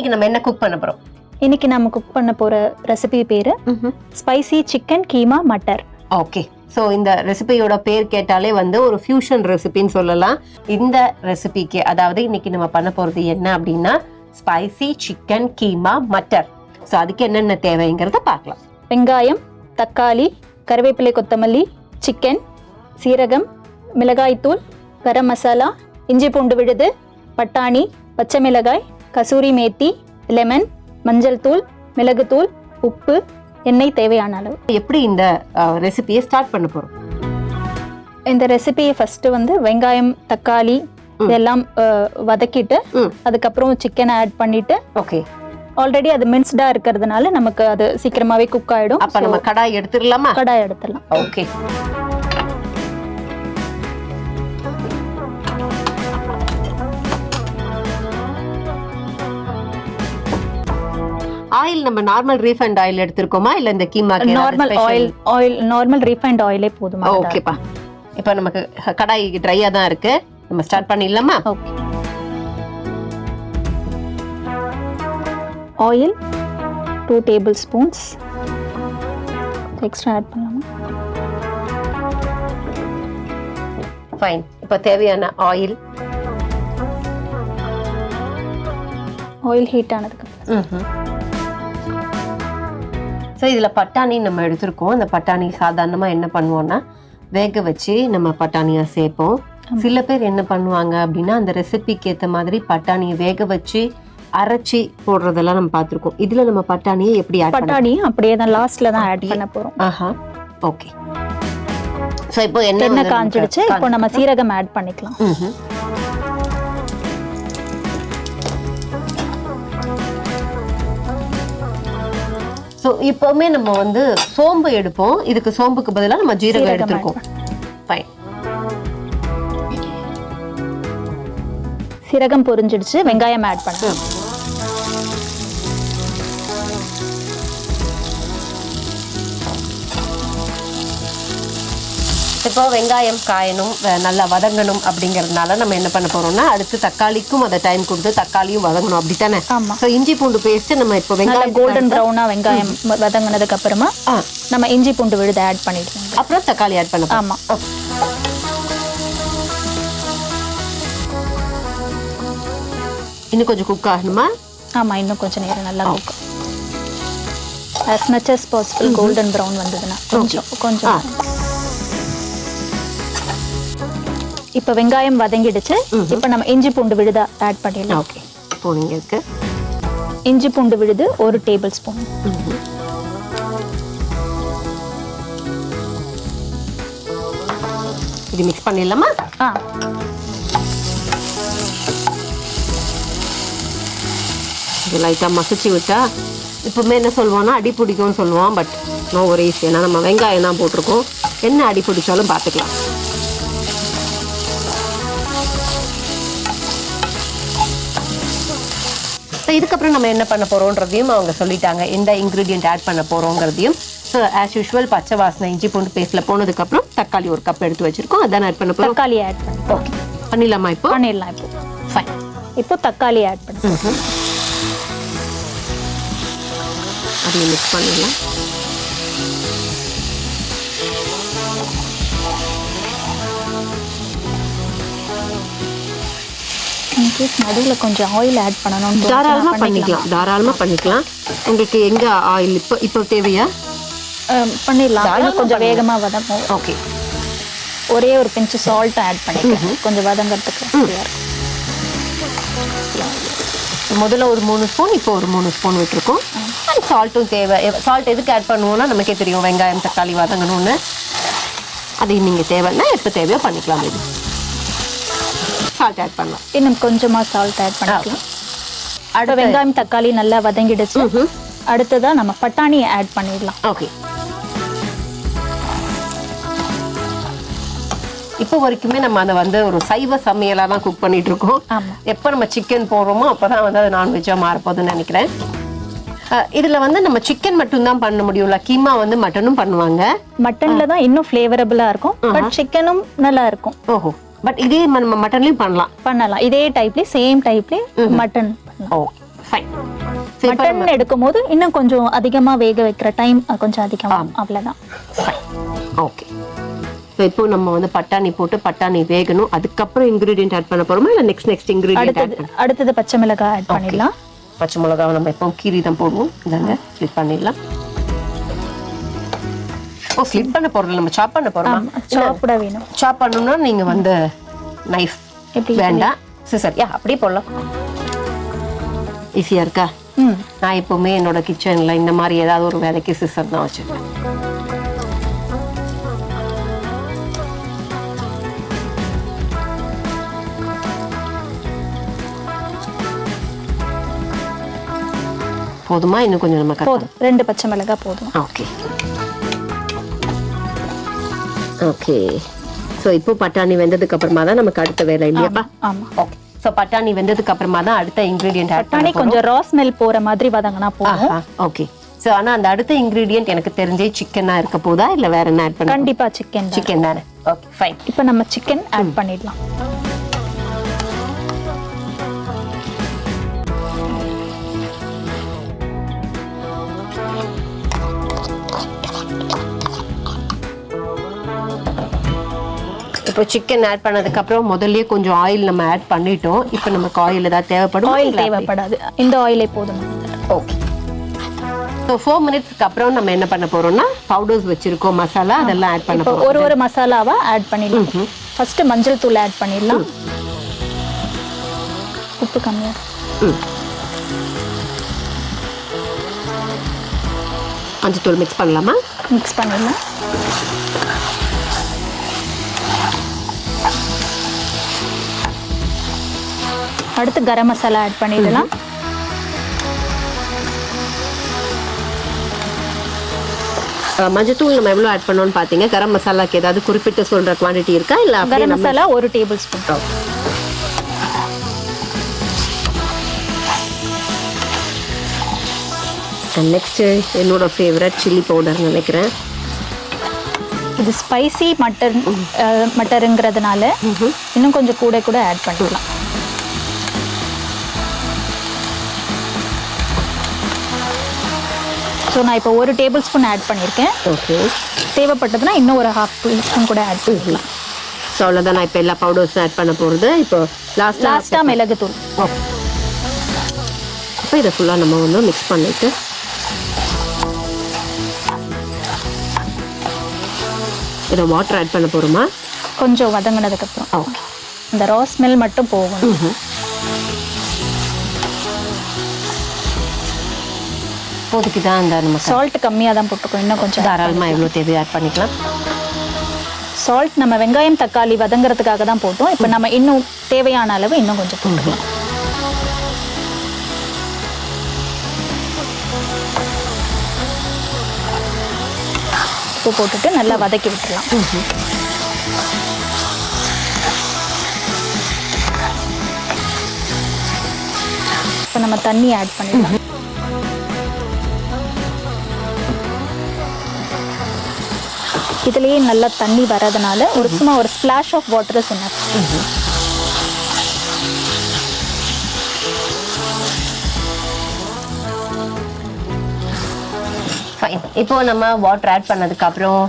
இன்னைக்கு நம்ம என்ன குக் பண்ண போறோம்? இன்னைக்கு நம்ம குக் பண்ண போற ரெசிபி பேரு spicy chicken keema matar. Okay so இந்த ரெசிபியோட பேர் கேட்டாலே வந்து ஒரு ஃபியூஷன் ரெசிபின்னு சொல்லலாம். இந்த ரெசிபிக்கு அதாவது இன்னைக்கு நம்ம பண்ண போறது என்ன அப்படின்னா spicy chicken keema matar. So அதுக்கு என்னென்ன தேவைங்கிறத பார்க்கலாம். வெங்காயம் தக்காளி கருவேப்பிலை கொத்தமல்லி சிக்கன் சீரகம் மிளகாய்த்தூள் கரம் மசாலா இஞ்சி பூண்டு விழுது பட்டாணி பச்சை மிளகாய் கசூரி மேத்தி லெமன் மஞ்சள் தூள் மிளகுத்தூள் உப்பு எண்ணெய் தேவையான அளவு. எப்படி இந்த ரெசிபியை ஸ்டார்ட் பண்ண போறோம்? இந்த ரெசிபியை ஃபர்ஸ்ட் வந்து வெங்காயம் தக்காளி இதெல்லாம் வதக்கிட்டு. அதுக்கப்புறம் சிக்கனை ஆட் பண்ணிட்டு ஓகே. ஆல்ரெடி அது மின்ஸ்டா இருக்கிறதுனால நமக்கு அது சீக்கிரமாவே குக் ஆயிடும். அப்ப நம்ம கடாய் எடுத்துடலாமா? கடாய் எடுத்துடலாம். ஓகே. ஆயில் நம்ம நார்மல் ரீஃபைண்ட் ஆயில் எடுத்திருக்கோமா? இல்ல இந்த keema normal oil oil normal refined ஆயிலே போதுமா? ஓகேப்பா இப்போ நமக்கு கடாய் ட்ரையா தான் இருக்கு. நம்ம ஸ்டார்ட் பண்ணிடலாமா? Okay oil two tablespoons extra add பண்ணலாமா? ஃபைன் இப்போ தேவையான ஆயில் ஆயில் ஹீட் ஆனதுக்கு ஸோ இதில் பட்டாணி நம்ம எடுத்திருக்கோம். அந்த பட்டாணி சாதாரணமாக என்ன பண்ணுவோம்னா வேக வச்சு நம்ம பட்டாணியை சேர்ப்போம். சில பேர் என்ன பண்ணுவாங்க அப்படின்னா அந்த ரெசிபிக்கு ஏற்ற மாதிரி பட்டாணியை வேக வச்சு அரைச்சி போடுறதெல்லாம் நம்ம பார்த்துருக்கோம். இதில் நம்ம பட்டாணியை எப்படி பட்டாணி அப்படியே தான் லாஸ்ட்ல தான் ஆட் பண்ண போறோம். ஆஹா. ஓகே ஸோ இப்போ என்ன காஞ்சிடுச்சு. இப்போ நம்ம சீரகம் ஆட் பண்ணிக்கலாம். ஸோ இப்போவுமே நம்ம வந்து சோம்பு எடுப்போம். இதுக்கு சோம்புக்கு பதிலாக நம்ம ஜீரகம் எடுத்திருக்கோம். ஃபைன் சீரகம் பொரிஞ்சிடுச்சு. வெங்காயம் ஆட் பண்ணலாம். இப்போ வெங்காயம் காயணும் நல்லா வதங்கணும் அப்படிங்கிறதுனால நம்ம என்ன பண்ண போறோம்னா அடுத்து தக்காளிக்கும் அதை டைம் கொடுத்து தக்காளியும் வதங்கணும். அப்படித்தானே? ஸோ இஞ்சி பூண்டு பேஸ்ட் நம்ம இப்போ வெங்காயம் கோல்டன் ப்ரௌனா வெங்காயம் வதங்கினதுக்கு அப்புறமா நம்ம இஞ்சி பூண்டு விழுத ஆட் பண்ணிடுவோம் அப்புறம் தக்காளி ஆட் பண்ண போறோம். ஆமா. இன்னும் கொஞ்சம் குக் ஆகணுமா? ஆமா இன்னும் கொஞ்சம் நேரம் நல்லா cook as much as possible golden brown வந்ததுன்னா கொஞ்சம் கொஞ்சம். இப்போ வெங்காயம் வதங்கிடுச்சு. இப்போ நம்ம இஞ்சி பூண்டு விழுத ஆட் பண்ணிடலாம். ஓகே. போனீங்க இருக்கு. இஞ்சி பூண்டு விழுது ஒரு டேபிள் ஸ்பூன் இது மிக்ஸ் பண்ணிடலாமா? ஆ. இது லைட்டாக மசிச்சு விட்டா இப்போவுமே என்ன சொல்லுவோம்னா அடி பிடிக்கும்னு சொல்லுவோம் பட் நோ ஒரு ஈஸி ஏன்னா நம்ம வெங்காயம் தான் போட்டிருக்கோம். என்ன அடி பிடிச்சாலும் பார்த்துக்கலாம். ஸோ இதுக்கப்புறம் நம்ம என்ன பண்ண போகிறோன்றதையும் அவங்க சொல்லிட்டாங்க. எந்த இன்க்ரீடியன்ட் ஆட் பண்ண போகிறோங்கிறதையும் ஸோ ஆஸ் யூஷுவல் பச்சை வாசனை இஞ்சி பூண்டு பேஸ்ட்டில் போனதுக்கப்புறம் தக்காளி ஒரு கப் எடுத்து வச்சுருக்கோம். அதான் ஆட் பண்ண போகிறோம் தக்காளி ஆட் பண்ணி ஓகே பண்ணிடலாமா இப்போ? பண்ணிடலாம் இப்போ. ஃபைன் இப்போ தக்காளி ஆட் பண்ணி அதையும் மிக்ஸ் பண்ணிடலாம் இன்கேஸ் நடுவில் கொஞ்சம் ஆயில் ஆட் பண்ணணும்னு தாராளமா தோணுச்சுன்னா பண்ணிக்கலாம். தாராளமா பண்ணிக்கலாம். உங்களுக்கு எங்க ஆயில் இப்போ இப்போ தேவையா? பண்ணிடலாம். இன்னும் கொஞ்சம் வேகமா வதங்கும் ஓகே. ஒரே ஒரு பிஞ்சு சால்ட் ஆட் பண்ணிக்கலாம். கொஞ்சம் வதங்கறதுக்கு. முதல்ல ஒரு மூணு ஸ்பூன் இப்போ ஒரு மூணு ஸ்பூன் விட்டுருக்கோம். அண்ட் சால்ட்டும் தேவை. சால்ட் எதுக்கு ஆட் பண்ணுவோம்னா நமக்கே தெரியும் வெங்காயம் தக்காளி வதங்கணும்னு. அது நீங்கள் தேவைன்னா எப்போ தேவையோ பண்ணிக்கலாம் இது சால்ட் ஆட் பண்ணலாம். இன்னும் கொஞ்சமா சால்ட் ஆட் பண்ணிக்கலாம். அடுத்த வெங்காயம் தக்காளி நல்லா வதங்கிடுச்சு. அடுத்ததா நம்ம பட்டாணி ஆட் பண்ணிடலாம். ஓகே. இப்போ வரைக்குமே நம்ம அதை வந்து ஒரு சைவ சமையலாக தான் குக் பண்ணிட்டு இருக்கோம் எப்போ நம்ம சிக்கன் போடுறோமோ அப்போ தான் வந்து அது நான்வெஜ்ஜாக மாறப்போகுதுன்னு நினைக்கிறேன். இதுல வந்து நம்ம சிக்கன் மட்டும்தான் பண்ண முடியும்ல? கீமா வந்து மட்டனும் பண்ணுவாங்க. மட்டன்ல தான் இன்னும் ஃப்ளேவரபிளா இருக்கும். பட் சிக்கனும் நல்லா இருக்கும். ஓஹோ. பட் இதே நம்ம மட்டன்லயும் பண்ணலாம். பண்ணலாம். இதே டைப்ல சேம் டைப்ல மட்டன் பண்ணலாம். ஓ ஃபைன் மட்டன் எடுக்கும் போது இன்னும் கொஞ்சம் அதிகமா வேக வைக்கிற டைம் கொஞ்சம் அதிகமா. அவ்வளவுதான். ஓகே ஸோ இப்போ நம்ம வந்து பட்டாணி போட்டு பட்டாணி வேகணும். அதுக்கப்புறம் இன்கிரீடியன்ட் ஆட் பண்ண போறோமா? இல்லை நெக்ஸ்ட் நெக்ஸ்ட் இன்கிரீடியன்ட் ஆட் அடுத்தது பச்சை மிளகாய் ஆட் பண்ணிடலாம். பச்சை மிளகாவை நம்ம எப்போ கீரி தான் போடுவோம். இதாங்க ஸ்லிப் பண்ணிடலாம். ஓ ஸ்லிப் பண்ண போறோம் நம்ம சாப் பண்ண போறோமா? சாப்பிட வேணும். சாப் பண்ணணும்னா நீங்க வந்து நைஃப் எப்படி வேண்டாம். சிசர் யா அப்படியே போடலாம். ஈஸியா இருக்கா? நான் எப்பவுமே என்னோட கிச்சன்ல இந்த மாதிரி ஏதாவது ஒரு வேலைக்கு சிசர் தான் வச்சிருக்கேன். போதுமா? இன்னும் கொஞ்சம் நம்ம கட் போதும். ரெண்டு பச்சை மிளகாய் போதும். ஓகே ஓகே ஸோ இப்போ பட்டாணி வெந்ததுக்கு அப்புறமா தான் நமக்கு அடுத்த வேலை இல்லையாப்பா ஆமா ஓகே ஸோ பட்டாணி வெந்ததுக்கு அப்புறமா தான் அடுத்த இன்கிரீடியன்ட் ஆட் பட்டாணி கொஞ்சம் ரா ஸ்மெல் போற மாதிரி வதங்கினா போதும். ஓகே ஸோ ஆனா அந்த அடுத்த இன்கிரீடியன்ட் எனக்கு தெரிஞ்சே சிக்கனா இருக்க போதா இல்ல வேற என்ன ஆட் பண்ண கண்டிப்பா சிக்கன் சிக்கன் தானே? ஓகே ஃபைன் இப்போ நம்ம சிக்கன் ஆட் பண்ணிடலாம். இப்போ சிக்கன் ஆட் பண்ணதுக்கு அப்புறம் முதல்லயே கொஞ்சம் ஆயில் நம்ம ஆட் பண்ணிட்டோம். இப்போ நமக்கு ஆயில் ஏதாவது தேவைப்படும்? ஆயில் தேவைப்படாது. இந்த ஆயிலே போதும். ஓகே ஸோ ஃபோர் மினிட்ஸ்க்கு அப்புறம் நம்ம என்ன பண்ண போறோம்னா பவுடர்ஸ் வச்சிருக்கோம் மசாலா அதெல்லாம் ஆட் பண்ண இப்போ போறோம். ஒரு ஒரு மசாலாவா ஆட் பண்ணிடலாம். ஃபர்ஸ்ட் மஞ்சள் தூள் ஆட் பண்ணிடலாம். உப்பு கம்மியா. மஞ்சத்தூள் மிக்ஸ் பண்ணலாமா? மிக்ஸ் பண்ணிடலாம். அடுத்து கரம் மசாலா ஆட் பண்ணிடலாம். மஞ்சத்தூள் நம்ம எவ்வளோ ஆட் பண்ணோம்னு பார்த்தீங்க கரம் மசாலாக்கு ஏதாவது குறிப்பிட்ட சொல்ற குவாண்டிட்டி இருக்கா? இல்லை கரம் மசாலா ஒரு டேபிள் ஸ்பூன் நெக்ஸ்ட் என்னோட ஃபேவரட் சில்லி பவுடர் நினைக்கிறேன். இது ஸ்பைசி மட்டன் மட்டருங்கிறதுனால இன்னும் கொஞ்சம் கூட கூட ஆட் பண்ணிக்கலாம். ஸோ நான் இப்போ ஒரு டேபிள் ஸ்பூன் ஆட் பண்ணியிருக்கேன். ஓகே தேவைப்பட்டதுன்னா இன்னும் ஒரு ஹாஃப் ஸ்பூன் கூட ஆட் பண்ணிக்கலாம். ஸோ அவ்வளோதான் நான் இப்போ எல்லா பவுடர்ஸும் ஆட் பண்ண போகிறது இப்போ லாஸ்ட்டாக லாஸ்ட்டாக மிளகுத்தூள். ஓகே இப்போ இதை ஃபுல்லாக நம்ம வந்து மிக்ஸ் பண்ணிட்டு இதை வாட்டர் ஆட் பண்ண போகிறோமா கொஞ்சம் வதங்கினதுக்கப்புறம். ஓகே இந்த ரா ஸ்மெல் மட்டும் போகணும். இப்போதைக்கு தான் இந்த நம்ம சால்ட் கம்மியாக தான் போட்டுக்கணும். இன்னும் கொஞ்சம் தாராளமாக எவ்வளோ தேவையோ ஆட் பண்ணிக்கலாம். சால்ட் நம்ம வெங்காயம் தக்காளி வதங்குறதுக்காக தான் போட்டோம். இப்போ நம்ம இன்னும் தேவையான அளவு இன்னும் கொஞ்சம் போட்டுக்கலாம். உப்பு போட்டுட்டு நல்லா வதக்கி விட்டுறலாம் இப்போ நம்ம தண்ணி ஆட் பண்ணிடலாம். இதுலயே நல்லா தண்ணி வரதுனால ஒரு சும்மா ஒரு ஸ்பிளாஷ் ஆஃப் வாட்டர் சொன்னார் ஃபைன் இப்போ நம்ம வாட்டர் ஆட் பண்ணதுக்கு அப்புறம்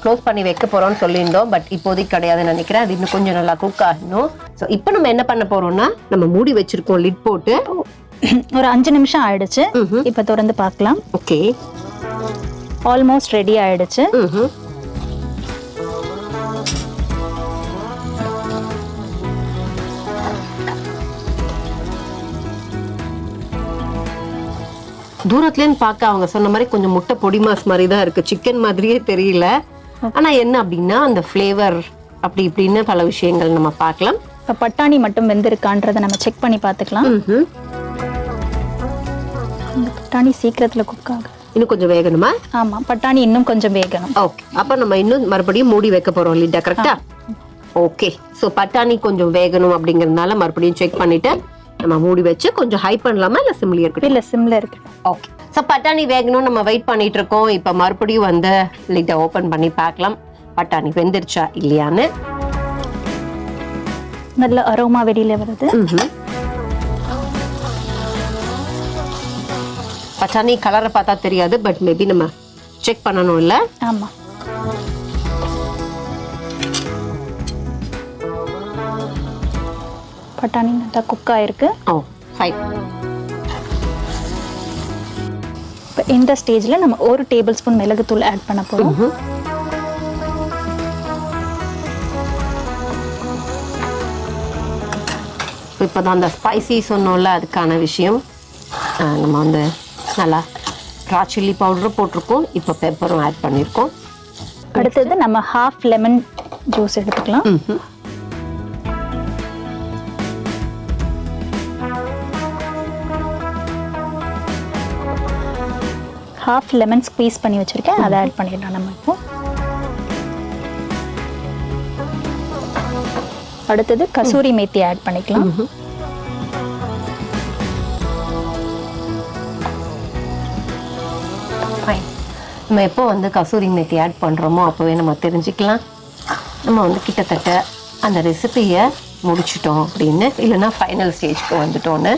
க்ளோஸ் பண்ணி வைக்க போறோம்னு சொல்லியிருந்தோம் பட் இப்போதைக்கு கிடையாதுன்னு நினைக்கிறேன். அது இன்னும் கொஞ்சம் நல்லா குக் ஆகணும். ஸோ இப்போ நம்ம என்ன பண்ண போறோம்னா நம்ம மூடி வச்சிருக்கோம் லிட் போட்டு. ஒரு அஞ்சு நிமிஷம் ஆயிடுச்சு. இப்போ திறந்து பார்க்கலாம். ஓகே ஆல்மோஸ்ட் ரெடி ஆயிடுச்சு. ம் தூரத்துலேருந்து பார்க்க அவங்க சொன்ன மாதிரி கொஞ்சம் முட்டை பொடி மாஸ் மாதிரி தான் இருக்கு. சிக்கன் மாதிரியே தெரியல. ஆனா என்ன அப்படின்னா அந்த ஃப்ளேவர் அப்படி இப்படின்னு பல விஷயங்கள் நம்ம பார்க்கலாம். இப்போ பட்டாணி மட்டும் வெந்திருக்கான்றதை நம்ம செக் பண்ணி பார்த்துக்கலாம். இந்த பட்டாணி சீக்கிரத்துல குக் ஆகும் இன்னும் கொஞ்சம் வேகணுமா? ஆமா பட்டாணி இன்னும் கொஞ்சம் வேகணும். ஓகே அப்ப நம்ம இன்னும் மறுபடியும் மூடி வைக்க போறோம் லிட்டா கரெக்டா ஓகே ஸோ பட்டாணி கொஞ்சம் வேகணும் அப்படிங்கறதுனால மறுபடியும் செக் பண்ணிட்டு நம்ம மூடி வச்சு கொஞ்சம் ஹை பண்ணலாமா இல்ல சிம்லி இருக்கட்டும்? இல்ல சிம்ல இருக்கு ஓகே ஸோ பட்டாணி வேகணும். நம்ம வெயிட் பண்ணிட்டு இருக்கோம். இப்போ மறுபடியும் வந்து லிட்டை ஓப்பன் பண்ணி பார்க்கலாம். பட்டாணி வெந்துருச்சா இல்லையான்னு. நல்ல அரோமா வெளியில வருது. பட்டாணி கலரை பார்த்தா தெரியாது பட் மேபி நம்ம செக் பண்ணணும் இல்லை ஆமாம் பட்டாணி நல்லா குக் ஆயிருக்கு. ஓ ஃபைன் இப்போ இந்த ஸ்டேஜில் நம்ம ஒரு டேபிள் ஸ்பூன் மிளகுத்தூள் ஆட் பண்ண போகிறோம் இப்போ தான் அந்த ஸ்பைசி சொன்னோம்ல அதுக்கான விஷயம். நம்ம வந்து நல்லா ரா சில்லி பவுடரும் போட்டிருக்கோம். இப்போ பெப்பரும் ஆட் பண்ணியிருக்கோம் அடுத்தது நம்ம ஹாஃப் லெமன் ஜூஸ் எடுத்துக்கலாம். ஹாஃப் லெமன் ஸ்க்வீஸ் பண்ணி வச்சுருக்கேன். அதை ஆட் பண்ணிடலாம் நம்ம இப்போ. அடுத்தது கசூரி மேத்தி ஆட் பண்ணிக்கலாம். நம்ம எப்போ வந்து கசூரி மேத்தி ஆட் பண்ணுறோமோ அப்போவே நம்ம தெரிஞ்சுக்கலாம். நம்ம வந்து கிட்டத்தட்ட அந்த ரெசிபியை முடிச்சிட்டோம் அப்படின்னு இல்லைன்னா ஃபைனல் ஸ்டேஜ்க்கு வந்துட்டோன்னு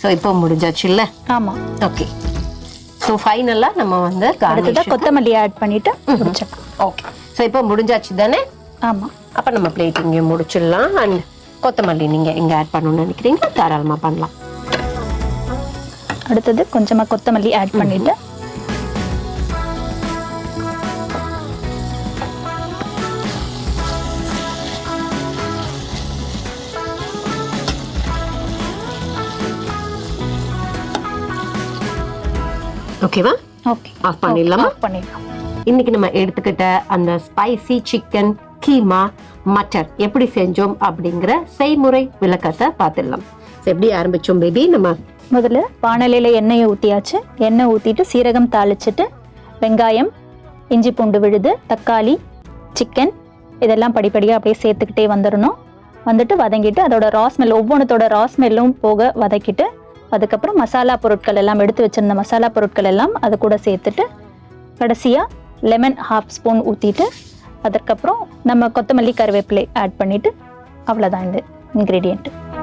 ஸோ இப்போ முடிஞ்சாச்சு இல்லை? ஆமாம் ஓகே ஸோ ஃபைனலாக நம்ம வந்து அடுத்ததாக கொத்தமல்லி ஆட் பண்ணிட்டு முடிச்சிடலாம். ஓகே ஸோ இப்போ முடிஞ்சாச்சு தானே? ஆமாம் அப்போ நம்ம பிளேட் இங்கே முடிச்சிடலாம். அண்ட் கொத்தமல்லி நீங்கள் எங்கே ஆட் பண்ணணும்னு நினைக்கிறீங்க தாராளமாக பண்ணலாம். அடுத்தது கொஞ்சமாக கொத்தமல்லி ஆட் பண்ணிட்டு ஓகேவா? ஓகே. ஆஃப் பண்ணிடலாமா? இன்னைக்கு நம்ம எடுத்துக்கிட்ட அந்த ஸ்பைசி சிக்கன் கீமா மட்டர் எப்படி செஞ்சோம் அப்படிங்கிற செய்முறை விளக்கத்தை பார்த்துடலாம். எப்படி ஆரம்பிச்சோம் பேபி நம்ம முதல்ல வாணலியில் எண்ணெயை ஊற்றியாச்சு எண்ணெய் ஊற்றிட்டு சீரகம் தாளிச்சிட்டு வெங்காயம் இஞ்சி பூண்டு விழுது தக்காளி சிக்கன் இதெல்லாம் படிப்படியாக அப்படியே சேர்த்துக்கிட்டே வந்துடணும். வந்துட்டு வதங்கிட்டு அதோட ராஸ்மெல் ஒவ்வொன்றத்தோட ராஸ்மெல்லும் போக வதக்கிட்டு அதுக்கப்புறம் மசாலா பொருட்கள் எல்லாம் எடுத்து வச்சிருந்த மசாலா பொருட்கள் எல்லாம் அது கூட சேர்த்துட்டு கடைசியாக லெமன் ஹாஃப் ஸ்பூன் ஊற்றிட்டு அதுக்கப்புறம் நம்ம கொத்தமல்லி கருவேப்பிலை ஆட் பண்ணிவிட்டு அவ்வளோதான் இந்த இன்க்ரீடியண்ட்டு